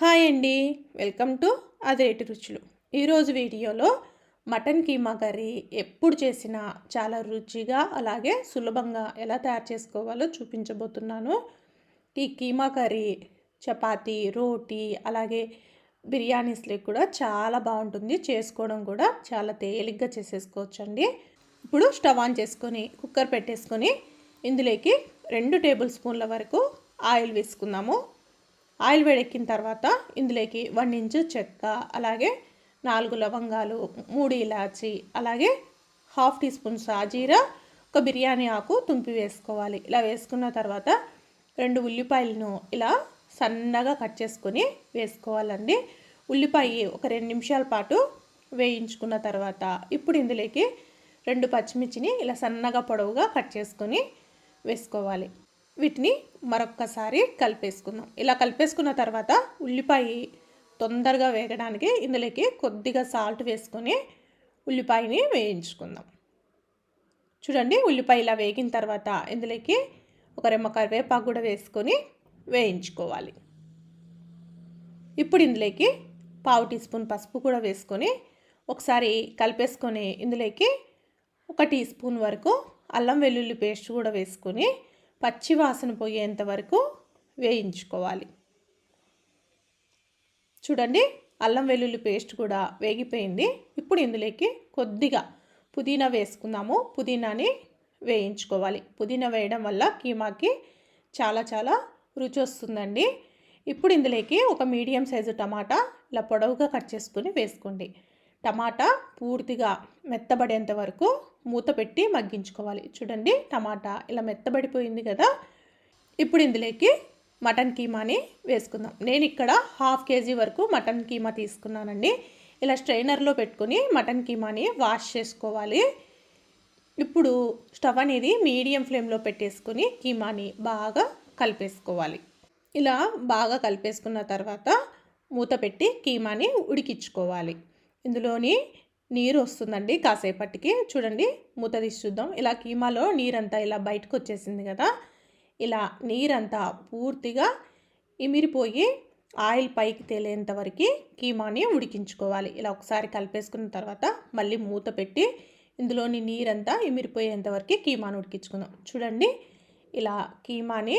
Hi అండి. Welcome to అదేటి రుచులు. ఈరోజు వీడియోలో మటన్ కీమా కర్రీ ఎప్పుడు చేసినా చాలా రుచిగా అలాగే సులభంగా ఎలా తయారు చేసుకోవాలో చూపించబోతున్నాను. ఈ కీమా కర్రీ చపాతి రోటీ అలాగే బిర్యానీస్లో కూడా చాలా బాగుంటుంది. చేసుకోవడం కూడా చాలా తేలిగ్గా చేసేసుకోవచ్చండి. ఇప్పుడు స్టవ్ ఆన్ చేసుకొని కుక్కర్ పెట్టేసుకొని ఇందులోకి రెండు టేబుల్ స్పూన్ల వరకు ఆయిల్ వేసుకుందాము. ఆయిల్ వేడెక్కిన తర్వాత ఇందులోకి వన్ ఇంచు చెక్క అలాగే నాలుగు లవంగాలు మూడు ఇలాచి అలాగే హాఫ్ టీ స్పూన్ సాజీరా ఒక బిర్యానీ ఆకు తుంపి వేసుకోవాలి. ఇలా వేసుకున్న తర్వాత రెండు ఉల్లిపాయలను ఇలా సన్నగా కట్ చేసుకొని వేసుకోవాలండి. ఉల్లిపాయ ఒక రెండు నిమిషాల పాటు వేయించుకున్న తర్వాత ఇప్పుడు ఇందులోకి రెండు పచ్చిమిర్చిని ఇలా సన్నగా పొడవుగా కట్ చేసుకొని వేసుకోవాలి. వీటిని మరొక్కసారి కలిపేసుకుందాం. ఇలా కలిపేసుకున్న తర్వాత ఉల్లిపాయ తొందరగా వేగడానికి ఇందులోకి కొద్దిగా సాల్ట్ వేసుకొని ఉల్లిపాయని వేయించుకుందాం. చూడండి ఉల్లిపాయ ఇలా వేగిన తర్వాత ఇందులోకి ఒక రెమ్మ కరివేపాకు కూడా వేసుకొని వేయించుకోవాలి. ఇప్పుడు ఇందులోకి పావు టీ స్పూన్ పసుపు కూడా వేసుకొని ఒకసారి కలిపేసుకొని ఇందులోకి ఒక టీ స్పూన్ వరకు అల్లం వెల్లుల్లి పేస్ట్ కూడా వేసుకొని పచ్చివాసన పోయేంత వరకు వేయించుకోవాలి. చూడండి అల్లం వెల్లుల్లి పేస్ట్ కూడా వేగిపోయింది. ఇప్పుడు ఇందులోకి కొద్దిగా పుదీనా వేసుకుందాము. పుదీనాని వేయించుకోవాలి. పుదీనా వేయడం వల్ల కీమాకి చాలా చాలా రుచి వస్తుందండి. ఇప్పుడు ఇందులోకి ఒక మీడియం సైజు టమాటా ఇలా పొడవుగా కట్ చేసుకుని వేసుకోండి. టమాటా పూర్తిగా మెత్తబడేంత వరకు మూత పెట్టి మగ్గించుకోవాలి. చూడండి టమాటా ఇలా మెత్తబడిపోయింది కదా. ఇప్పుడు ఇందులోకి మటన్ కీమాని వేసుకుందాం. నేను ఇక్కడ హాఫ్ కేజీ వరకు మటన్ కీమా తీసుకున్నానండి. ఇలా స్ట్రైనర్లో పెట్టుకుని మటన్ కీమాని వాష్ చేసుకోవాలి. ఇప్పుడు స్టవ్ అనేది మీడియం ఫ్లేమ్లో పెట్టేసుకుని కీమాని బాగా కలిపేసుకోవాలి. ఇలా బాగా కలిపేసుకున్న తర్వాత మూత పెట్టి కీమాని ఉడికించుకోవాలి. ఇందులోని నీరు వస్తుందండి కాసేపటికి. చూడండి మూత తీసి చూద్దాం. ఇలా కీమాలో నీరంతా ఇలా బయటకు వచ్చేసింది కదా. ఇలా నీరంతా పూర్తిగా ఇమిరిపోయి ఆయిల్ పైకి తేలేంత వరకు కీమాని ఉడికించుకోవాలి. ఇలా ఒకసారి కలిపేసుకున్న తర్వాత మళ్ళీ మూత పెట్టి ఇందులోని నీరంతా ఇమిరిపోయేంత వరకు కీమాను ఉడికించుకుందాం. చూడండి ఇలా కీమాని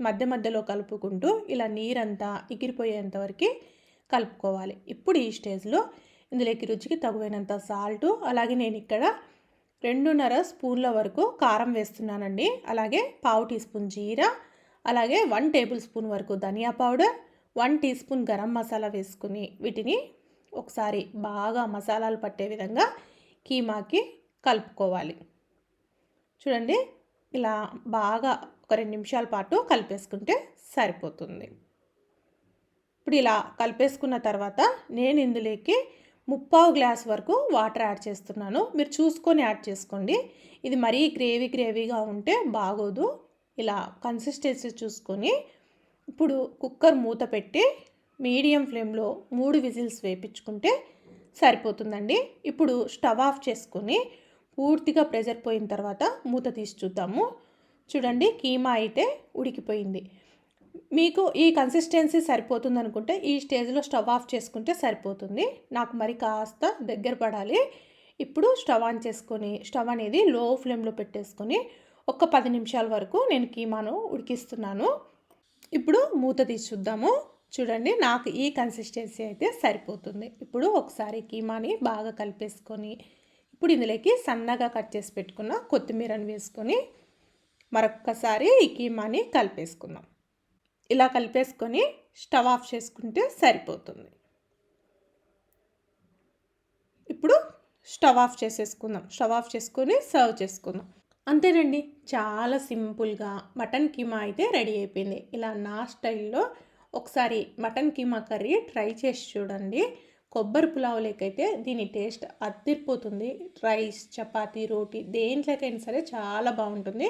మధ్య మధ్యలో కలుపుకుంటూ ఇలా నీరంతా ఎగిరిపోయేంత వరకు కలుపుకోవాలి. ఇప్పుడు ఈ స్టేజ్లో ఇందులోకి రుచికి తగువైనంత సాల్టు అలాగే నేను ఇక్కడ రెండున్నర స్పూన్ల వరకు కారం వేస్తున్నానండి. అలాగే పావు టీ స్పూన్ జీరా అలాగే వన్ టేబుల్ స్పూన్ వరకు dhania powder one teaspoon garam masala వేసుకుని వీటిని ఒకసారి బాగా మసాలాలు పట్టే విధంగా కీమాకి కలుపుకోవాలి. చూడండి ఇలా బాగా ఒక రెండు నిమిషాల పాటు కలిపేసుకుంటే సరిపోతుంది. ఇప్పుడు ఇలా కలిపేసుకున్న తర్వాత నేను ఇందులోకి ముప్పావు గ్లాస్ వరకు వాటర్ యాడ్ చేస్తున్నాను. మీరు చూసుకొని యాడ్ చేసుకోండి. ఇది మరీ గ్రేవీ గ్రేవీగా ఉంటే బాగోదు. ఇలా కన్సిస్టెన్సీ చూసుకొని ఇప్పుడు కుక్కర్ మూత పెట్టి మీడియం ఫ్లేమ్లో మూడు విజిల్స్ వేపించుకుంటే సరిపోతుందండి. ఇప్పుడు స్టవ్ ఆఫ్ చేసుకొని పూర్తిగా ప్రెజర్ పోయిన తర్వాత మూత తీసి చూద్దాము. చూడండి కీమా అయితే ఉడికిపోయింది. మీకు ఈ కన్సిస్టెన్సీ సరిపోతుంది అనుకుంటే ఈ స్టేజ్లో స్టవ్ ఆఫ్ చేసుకుంటే సరిపోతుంది. నాకు మరి కాస్త దగ్గర పడాలి. ఇప్పుడు స్టవ్ ఆన్ చేసుకొని స్టవ్ అనేది లో ఫ్లేమ్లో పెట్టేసుకొని ఒక పది నిమిషాల వరకు నేను కీమాను ఉడికిస్తున్నాను. ఇప్పుడు మూత తీసి చూద్దాము. చూడండి నాకు ఈ కన్సిస్టెన్సీ అయితే సరిపోతుంది. ఇప్పుడు ఒకసారి కీమాని బాగా కలిపేసుకొని ఇప్పుడు ఇందులోకి సన్నగా కట్ చేసి పెట్టుకున్న కొత్తిమీరని వేసుకొని మరొక్కసారి ఈ కీమాని కలిపేసుకుందాం. ఇలా కలిపేసుకొని స్టవ్ ఆఫ్ చేసుకుంటే సరిపోతుంది. ఇప్పుడు స్టవ్ ఆఫ్ చేసేసుకుందాం. స్టవ్ ఆఫ్ చేసుకొని సర్వ్ చేసుకుందాం. అంతేనండి చాలా సింపుల్గా మటన్ కీమా అయితే రెడీ అయిపోయింది. ఇలా నా స్టైల్లో ఒకసారి మటన్ కీమా కర్రీ ట్రై చేసి చూడండి. కొబ్బరి పులావులకైతే దీని టేస్ట్ అద్దిరిపోతుంది. రైస్ చపాతీ రోటీ దేంట్లోకైనా సరే చాలా బాగుంటుంది.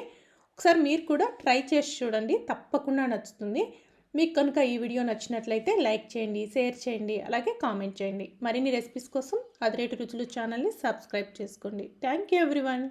ఒకసారి మీరు కూడా ట్రై చేసి చూడండి తప్పకుండా నచ్చుతుంది. మీకు కనుక ఈ వీడియో నచ్చినట్లయితే లైక్ చేయండి షేర్ చేయండి అలాగే కామెంట్ చేయండి. మరిన్ని రెసిపీస్ కోసం అదిరేటు రుచులు ఛానల్ని సబ్స్క్రైబ్ చేసుకోండి. Thank you everyone.